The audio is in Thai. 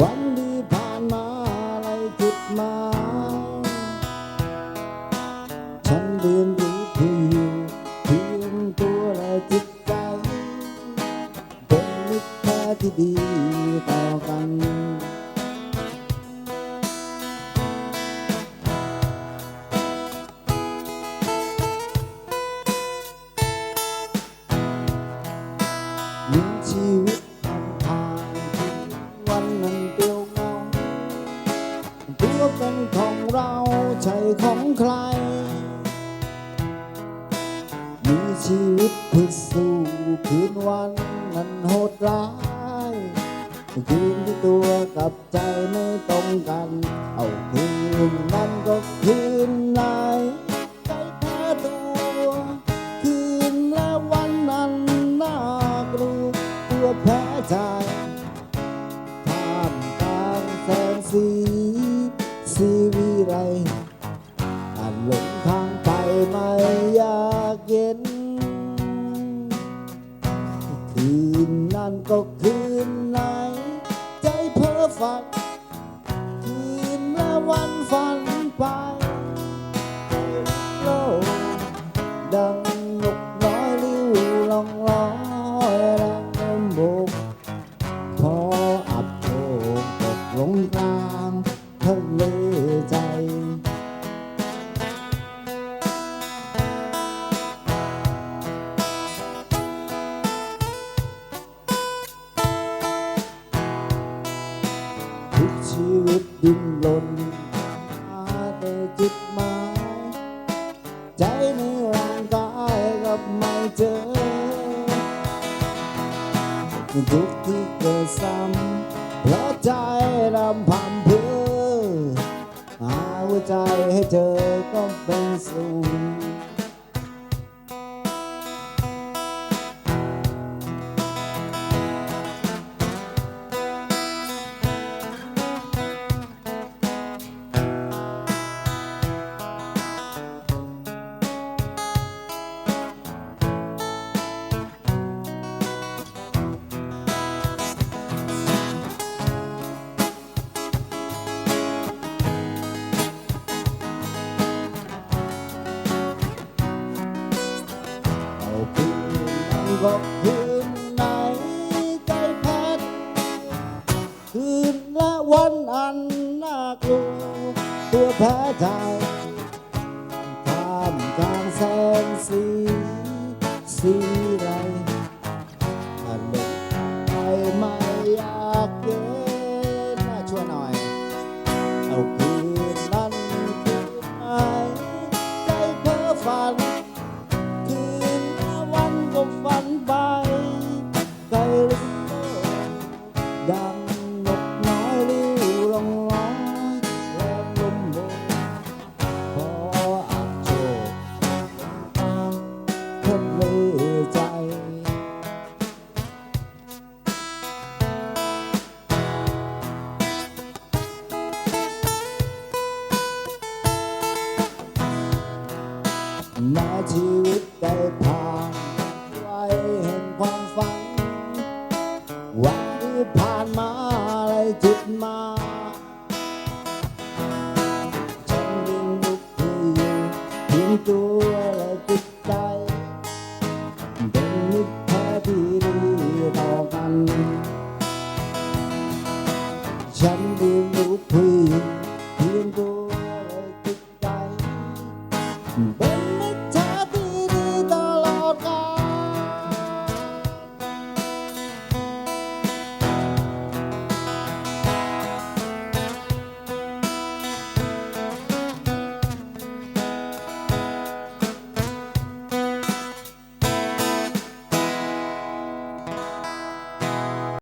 วันที่ผ่านมาอะไรจุดมา ฉันเรียนรู้เพื่ออยู่เพียงตัวและจิตใจเป็นมิตรแท้ที่ดีต่อกันมี ของใคร มีชีวิตพื่สู้คืนวันนั้นโหดร้ายคืนที่ตัวกับใจไม่ตรงกัน เอาคืนนั้นก็คืนไหนใจแท้ตัว คืนและวันนั้นน่ากลัวตัวแพ้ใจท่ามกลางแสงสีสีวิไรานก็คืนไหน ใจเพ้อฝัน คืนและวันฝันไปโลกดังนกน้อยลิ้วลองลอยรังบกพออับโชกตกลงกลา วิตดิ้นรนหาแต่จุดหมาย ใจในร่างกายกับไม่เจอทุกที่เกิดซ้ำเพราะใจรำพันเพื่อหาหัวใจให้เจอก็เป็นสุข นั้นก็คืนไหนใจแพ้คืนและวันอันน่ากลัวตัวแพ้ใจท่ามกลางแสงสีสี ดังนกน้อยลิ้วลองลอยแรงลมโบกพออับโชกทะเลใจแม้ชีวิตได้ผ่านไว้เห็นความฝันวัน ผ่านมาอะไรจุดมาฉันยิ่งลุกที่ยิ่งตัวและจิตใจเป็นมิตรแท้ที่ดีต่อกัน ฉันยิ่งลุกที่ยิ่งตัวและจิตใจ